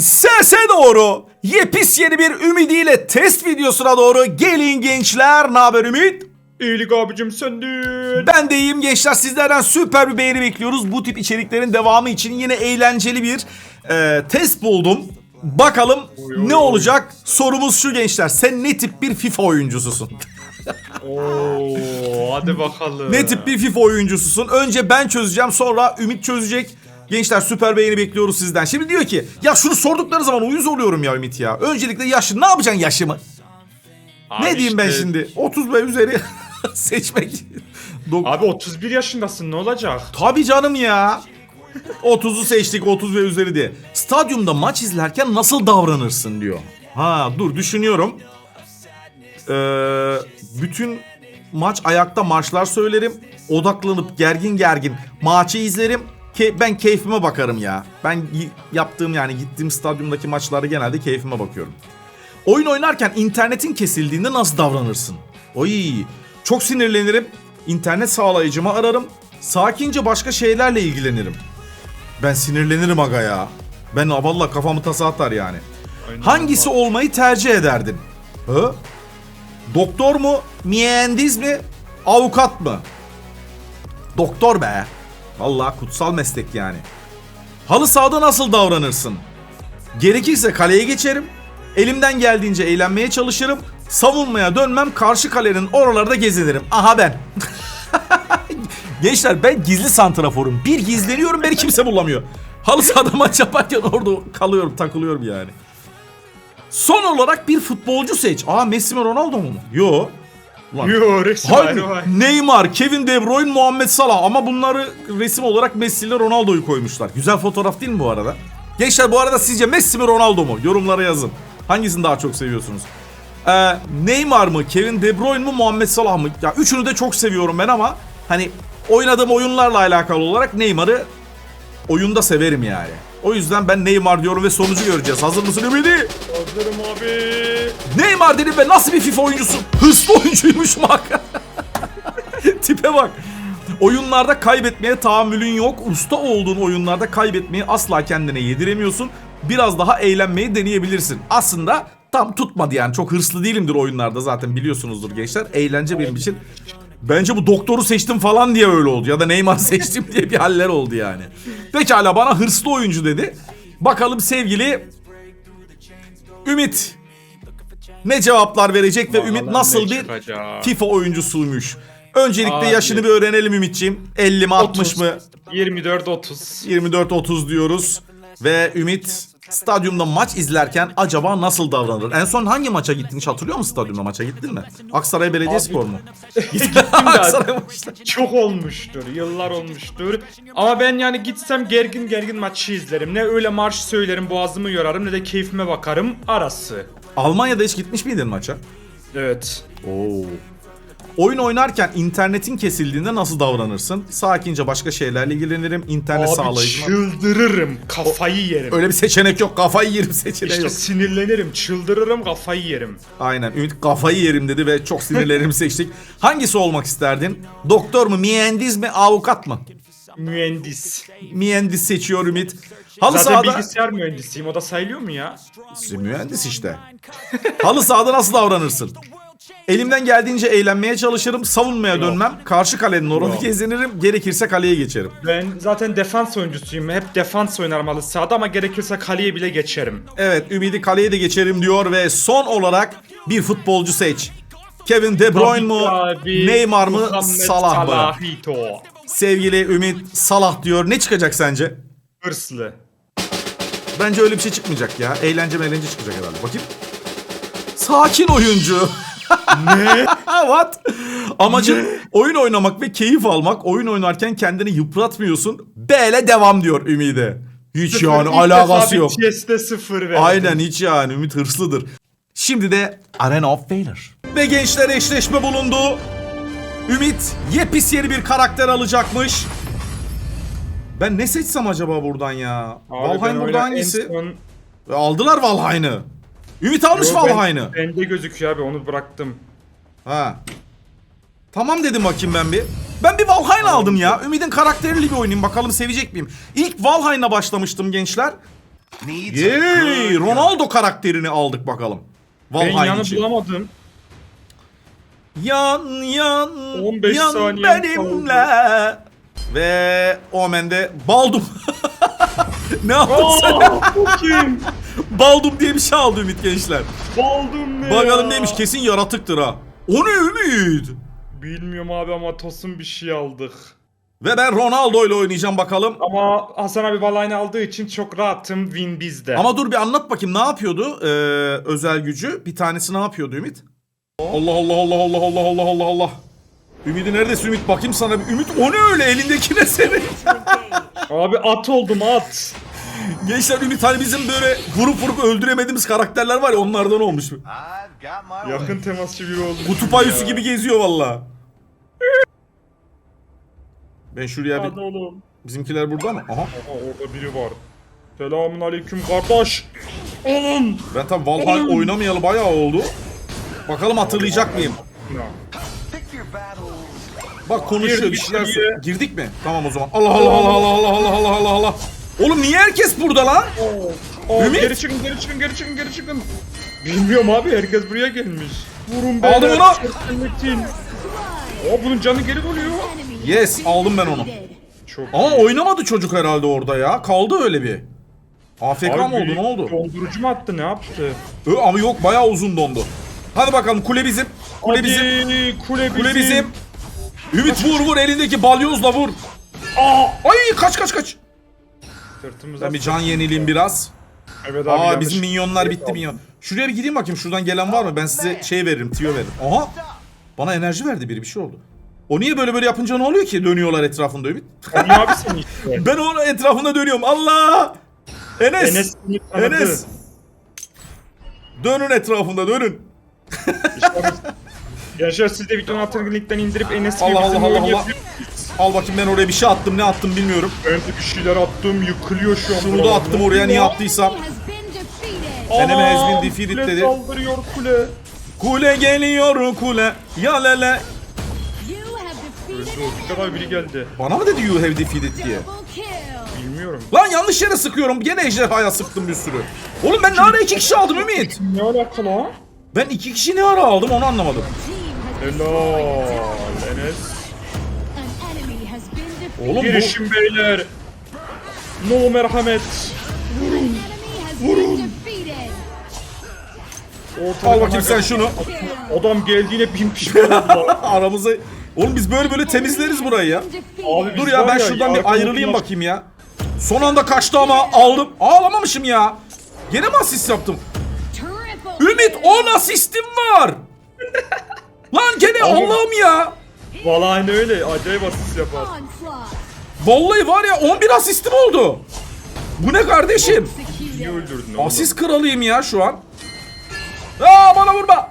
Sese doğru yepis yeni bir ümidiyle test videosuna doğru gelin gençler. Ne haber Ümit? İyilik abicim sendin. Ben de iyiyim gençler. Sizlerden süper bir beğeni bekliyoruz. Bu tip içeriklerin devamı için yine eğlenceli bir e, test buldum. Bakalım oy, ne oy. olacak? Sorumuz şu gençler. Sen ne tip bir FIFA oyuncususun? Oo, hadi bakalım. ne tip bir FIFA oyuncususun? Önce ben çözeceğim sonra Ümit çözecek. Gençler süper beğeni bekliyoruz sizden. Şimdi diyor ki ya şunu sordukları zaman uyuz oluyorum ya Ümit ya. Öncelikle yaşı ne yapacaksın yaşımı? Abi ne diyeyim ben işte- şimdi? 30 ve üzeri seçmek. Dok- Abi 31 yaşındasın ne olacak? Tabii canım ya. 30'u seçtik 30 ve üzeri diye. Stadyumda maç izlerken nasıl davranırsın diyor. Ha dur düşünüyorum. Ee, bütün maç ayakta marşlar söylerim. Odaklanıp gergin gergin maçı izlerim. Ke ben keyfime bakarım ya. Ben yaptığım yani gittiğim stadyumdaki maçlarda genelde keyfime bakıyorum. Oyun oynarken internetin kesildiğinde nasıl davranırsın? Oy, çok sinirlenirim. İnternet sağlayıcımı ararım. Sakince başka şeylerle ilgilenirim. Ben sinirlenirim aga ya. Ben valla kafamı tasa atar yani. Aynen Hangisi öyle. olmayı tercih ederdin? Hı? Doktor mu? Mühendis mi? Avukat mı? Doktor be. Valla kutsal meslek yani. Halı sahada nasıl davranırsın? Gerekirse kaleye geçerim. Elimden geldiğince eğlenmeye çalışırım. Savunmaya dönmem. Karşı kalenin oralarda gezinirim. Aha ben. Gençler ben gizli santraforum. Bir gizleniyorum beni kimse bulamıyor. Halı sahada maç yaparken orada kalıyorum takılıyorum yani. Son olarak bir futbolcu seç. Aa Messi mi Ronaldo mu? Yo. Ulan. Yo resim Harbi ayrı var. Neymar, Kevin De Bruyne, Muhammed Salah ama bunları resim olarak Messi ile Ronaldo'yu koymuşlar. Güzel fotoğraf değil mi bu arada? Gençler bu arada sizce Messi mi Ronaldo mu? Yorumlara yazın. Hangisini daha çok seviyorsunuz? Ee, Neymar mı, Kevin De Bruyne mu, Muhammed Salah mı? Ya üçünü de çok seviyorum ben ama hani oynadığım oyunlarla alakalı olarak Neymar'ı oyunda severim yani. O yüzden ben Neymar diyorum ve sonucu göreceğiz. Hazır mısın Ümidi? Hazırım abi. Neymar dedim ve nasıl bir FIFA oyuncusu? Hırslı oyuncuymuş bak. Tipe bak. Oyunlarda kaybetmeye tahammülün yok. Usta olduğun oyunlarda kaybetmeyi asla kendine yediremiyorsun. Biraz daha eğlenmeyi deneyebilirsin. Aslında tam tutmadı yani. Çok hırslı değilimdir oyunlarda zaten biliyorsunuzdur gençler. Eğlence benim için. Bence bu doktoru seçtim falan diye öyle oldu. Ya da Neymar seçtim diye bir haller oldu yani. Pekala bana hırslı oyuncu dedi. Bakalım sevgili Ümit ne cevaplar verecek ve Ümit nasıl ne bir çıkacak? FIFA oyuncusuymuş. Öncelikle Abi. yaşını bir öğrenelim Ümitçiğim. 50 mi 60 mı? 24 30. 24-30 diyoruz. Ve Ümit stadyumda maç izlerken acaba nasıl davranır? En son hangi maça gittin? Hiç hatırlıyor musun stadyumda maça gittin mi? Aksaray Belediyespor mu? Gittim de Aksaray maçta. çok olmuştur. Yıllar olmuştur. Ama ben yani gitsem gergin gergin maçı izlerim. Ne öyle marş söylerim boğazımı yorarım ne de keyfime bakarım. Arası. Almanya'da hiç gitmiş miydin maça? Evet. Oo. Oyun oynarken internetin kesildiğinde nasıl davranırsın? Sakince başka şeylerle ilgilenirim. İnternet Abi çıldırırım. Kafayı yerim. Öyle bir seçenek yok. Kafayı yerim seçeneği İşte yok. sinirlenirim, çıldırırım, kafayı yerim. Aynen. Ümit kafayı yerim dedi ve çok sinirlerimi seçtik. Hangisi olmak isterdin? Doktor mu, mühendis mi, avukat mı? Mühendis. Mühendis seçiyor Ümit. Halı Zaten sahada... bilgisayar mühendisiyim. O da sayılıyor mu ya? Mühendis işte. Halı sahada nasıl davranırsın? Elimden geldiğince eğlenmeye çalışırım. Savunmaya dönmem. Karşı kalenin Yok. gezinirim. Gerekirse kaleye geçerim. Ben zaten defans oyuncusuyum. Hep defans oynarım halı sahada ama gerekirse kaleye bile geçerim. Evet Ümidi kaleye de geçerim diyor ve son olarak bir futbolcu seç. Kevin De Bruyne mu, Tabii, Neymar mı, Muhammed Salah mı? Salahito. Sevgili Ümit Salah diyor. Ne çıkacak sence? Hırslı. Bence öyle bir şey çıkmayacak ya. Eğlence eğlence çıkacak herhalde. Bakayım. Sakin oyuncu. Ne? What? Amacın oyun oynamak ve keyif almak. Oyun oynarken kendini yıpratmıyorsun. Böyle devam diyor Ümide. Hiç yani İlk alakası yok. CS'de sıfır verdim. Aynen hiç yani Ümit hırslıdır. Şimdi de Arena of Valor. Ve gençler eşleşme bulundu. Ümit yepis yeni bir karakter alacakmış. Ben ne seçsem acaba buradan ya? Abi Valheim burada hangisi? son- Aldılar Valheim'ı. Ümit almış Yo, ben- Valheim'ı. Bende gözüküyor abi onu bıraktım. Ha. Tamam dedim bakayım ben bir. Ben bir Valheim aldım ya. Ümit'in karakteriyle bir oynayayım bakalım sevecek miyim? İlk Valheim'la başlamıştım gençler. needs a Yey, good Ronaldo karakterini aldık bakalım. Ben Valheim yanı için. bulamadım. Yan yan 15 yan saniyem benimle. Ve Omen'de Baldum. ne yaptın sen? Kim? Baldum diye bir şey aldı Ümit gençler. Baldum ne Bakalım ya? neymiş kesin yaratıktır ha. O ne Ümit? Bilmiyorum abi ama Tosun bir şey aldık. Ve ben Ronaldo ile oynayacağım bakalım. Ama Hasan abi Valayne aldığı için çok rahatım. Win bizde. Ama dur bir anlat bakayım ne yapıyordu ee, özel gücü? Bir tanesi ne yapıyordu Ümit? Allah Allah Allah Allah Allah Allah Allah Allah. Ümit'i neredesin Ümit? Bakayım sana bir. Ümit o ne öyle elindeki ne senin? Abi at oldum at. Gençler Ümit hani bizim böyle vurup vurup öldüremediğimiz karakterler var ya onlardan olmuş. Yakın temasçı biri oldu. Kutup ayısı gibi geziyor valla. Ben şuraya bir... Hadi oğlum. Bizimkiler burada mı? Aha. Aha orada biri var. Selamun aleyküm kardeş. Oğlum. Ben tam Valheim oynamayalı bayağı oldu. Bakalım hatırlayacak mıyım? Ya. Bak konuşuyor bir şeyler söylüyor. Girdik mi? Tamam o zaman. Allah Allah Allah Allah Allah Allah Allah Allah Allah. Oğlum niye herkes burada lan? Aa, Ümit? Geri çıkın geri çıkın geri çıkın geri çıkın. Bilmiyorum abi herkes buraya gelmiş. Vurun Aldım beyler, onu. Aa bunun canı geri doluyor. Yes aldım ben onu. Çok Ama iyi. oynamadı çocuk herhalde orada ya. Kaldı öyle bir. AFK mı oldu ne oldu? Dondurucu mu attı ne yaptı? Ö, ama yok bayağı uzun dondu. Hadi bakalım kule bizim. Kule Hadi, bizim. Kule bizim. Kule bizim. Ümit vur vur elindeki balyozla vur. Aa, ay kaç kaç kaç. Sırtımıza. Ben bir can yenileyim biraz. Evet abi Aa yanlış. bizim minyonlar bitti minyon. Şuraya bir gideyim bakayım şuradan gelen var mı? Ben size şey veririm, tiyo veririm. Aha! Bana enerji verdi biri bir şey oldu. O niye böyle böyle yapınca ne oluyor ki? Dönüyorlar etrafında Ümit. Hani abi sen işte. Ben onun etrafında dönüyorum. Allah! Enes! Enes seni tanıdı. Enes! Dönün etrafında dönün. Gençler siz de videonun altına linkten indirip Enes gibi Allah bizim Allah Allah Allah. oynayabilirsiniz. Al bakayım ben oraya bir şey attım. Ne attım bilmiyorum. Ben de bir şeyler attım yıkılıyor şu an. Şunu da buralar. attım oraya niye attıysam. Enemy has been defeated kule dedi. saldırıyor kule. Kule geliyor kule. Ya lele. Bir kadar biri geldi. Bana mı dedi you have defeated diye? Bilmiyorum. Lan yanlış yere sıkıyorum. Gene ejderhaya sıktım bir sürü. Oğlum ben ne ara iki kişi aldım Ümit? Ne alakalı ha? Ben iki kişi ne ara aldım onu anlamadım. Helal Enes. Oğlum bu... Girişim beyler. No merhamet. Ortada Al bakayım sen şunu. Adam geldiğine bin pişman oldular. Aramıza... Oğlum biz böyle böyle temizleriz burayı ya. Abi Dur ya ben şuradan bir ayrılayım bakayım ya. Son anda kaçtı ama aldım. Ağlamamışım ya. Gene mi asist yaptım? Ümit 10 asistim var. Lan gene Allah'ım ya. Vallahi aynı öyle. Acayip asist yapar. Vallahi var ya 11 asistim oldu. Bu ne kardeşim? Niye öldürdün oğlum? Asist kralıyım ya şu an. Aa bana vurma.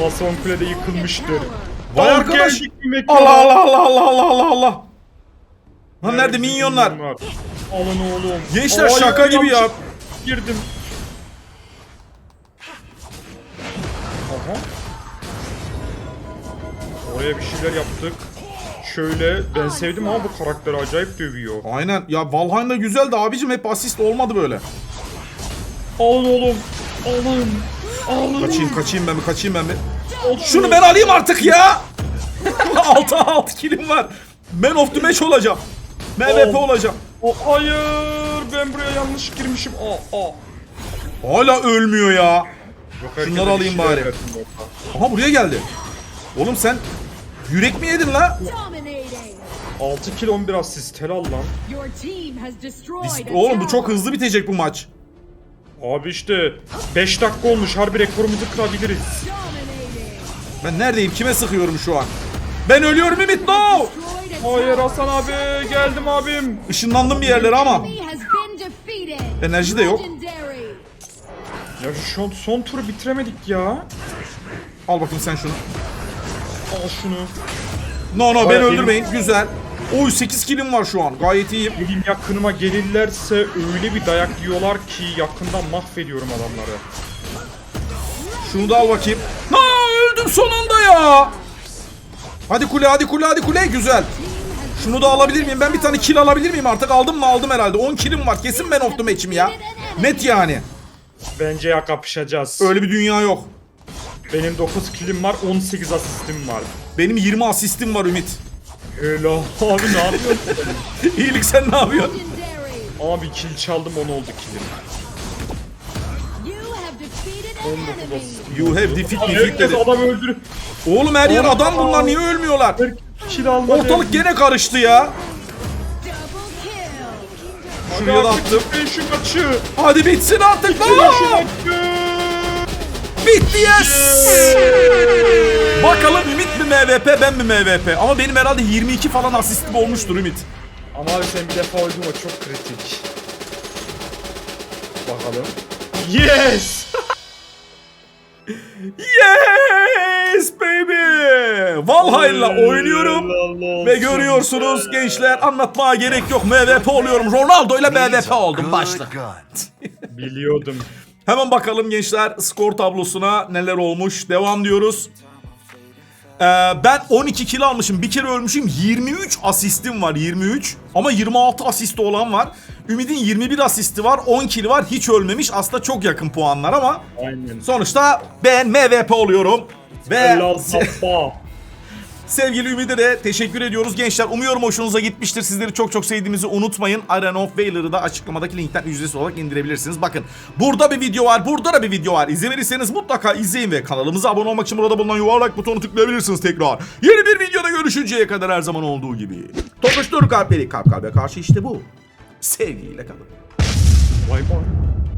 Aha son kulede yıkılmıştır. Vay arkadaş. Allah Allah Allah Allah Allah Allah Allah. Lan nerede minyonlar? Alın oğlum. Gençler şaka gibi ya. Girdim. Oraya bir şeyler yaptık. Şöyle ben sevdim ama bu karakteri acayip dövüyor. Aynen ya Valheim'da güzeldi abicim hep asist olmadı böyle. Alın oğlum. Alın. Alın. Kaçayım kaçayım ben bir kaçayım ben bir. Şunu ben alayım artık ya. 6 6 kilim var. Man of the match olacağım. MVP Oh. olacağım. O, hayır ben buraya yanlış girmişim. Aa, aa. Hala ölmüyor ya. Yok, Şunları alayım şeyler bari. Aha buraya geldi. Oğlum sen yürek mi yedin la? 6 kill 11 asist helal lan. Biz- Oğlum bu çok hızlı bitecek bu maç. Abi işte 5 dakika olmuş harbi rekorumuzu kırabiliriz. Ben neredeyim? Kime sıkıyorum şu an? Ben ölüyorum Ümit no! Hayır Hasan abi geldim abim. Işınlandım bir yerlere ama. Enerji de yok. Ya şu son turu bitiremedik ya. Al bakayım sen şunu. Al şunu. No no Bayağı öldürmeyin. Güzel. Oy 8 kilim var şu an. Gayet iyiyim. Benim yakınıma gelirlerse öyle bir dayak yiyorlar ki yakından mahvediyorum adamları. Şunu da al bakayım. Na öldüm son anda ya. Hadi kule hadi kule hadi kule güzel. Şunu da alabilir miyim? Ben bir tane kill alabilir miyim artık? Aldım mı? Aldım herhalde. 10 killim var. Kesin ben of the ya. Net yani. Bence ya kapışacağız. Öyle bir dünya yok. Benim 9 kilim var 18 asistim var. Benim 20 asistim var Ümit. Öyle abi ne yapıyorsun? İyilik sen ne yapıyorsun? Abi kill çaldım 10 oldu kilim. You have defeated an 19 enemy. asistim. You have defeat defeat Herkes dedi. adam öldürüp Oğlum her yer adam bunlar niye ölmüyorlar? kill almadı. Ortalık gene karıştı ya. Double kill. Şuraya da attım. Ben şu maçı. Hadi bitsin artık. Şu Aa! maçı. Bitti yes. Bakalım Ümit mi MVP ben mi MVP? Ama benim herhalde 22 falan asistim olmuştur Ümit. Ama abi sen bir defa öldün o çok kritik. Bakalım. Yes! Yes baby. Valhalla oynuyorum. Ve görüyorsunuz gençler anlatmaya gerek yok. MVP oluyorum. Ronaldo ile MVP oldum başla. Biliyordum. Hemen bakalım gençler skor tablosuna neler olmuş. Devam diyoruz. Ee, ben 12 kill almışım. Bir kere ölmüşüm. 23 asistim var. 23. Ama 26 asisti olan var. Ümit'in 21 asisti var. 10 kill var. Hiç ölmemiş. Aslında çok yakın puanlar ama Aynen. sonuçta ben MVP oluyorum. Ve. Sevgili Ümit'e de teşekkür ediyoruz gençler. Umuyorum hoşunuza gitmiştir. Sizleri çok çok sevdiğimizi unutmayın. Arena of Valor'ı da açıklamadaki linkten ücretsiz olarak indirebilirsiniz. Bakın burada bir video var, burada da bir video var. İzlemediyseniz mutlaka izleyin ve kanalımıza abone olmak için burada bulunan yuvarlak butonu tıklayabilirsiniz tekrar. Yeni bir videoda görüşünceye kadar her zaman olduğu gibi. Tokuştur kalpleri kalp kalbe karşı işte bu. Sevgiyle kalın. Vay vay.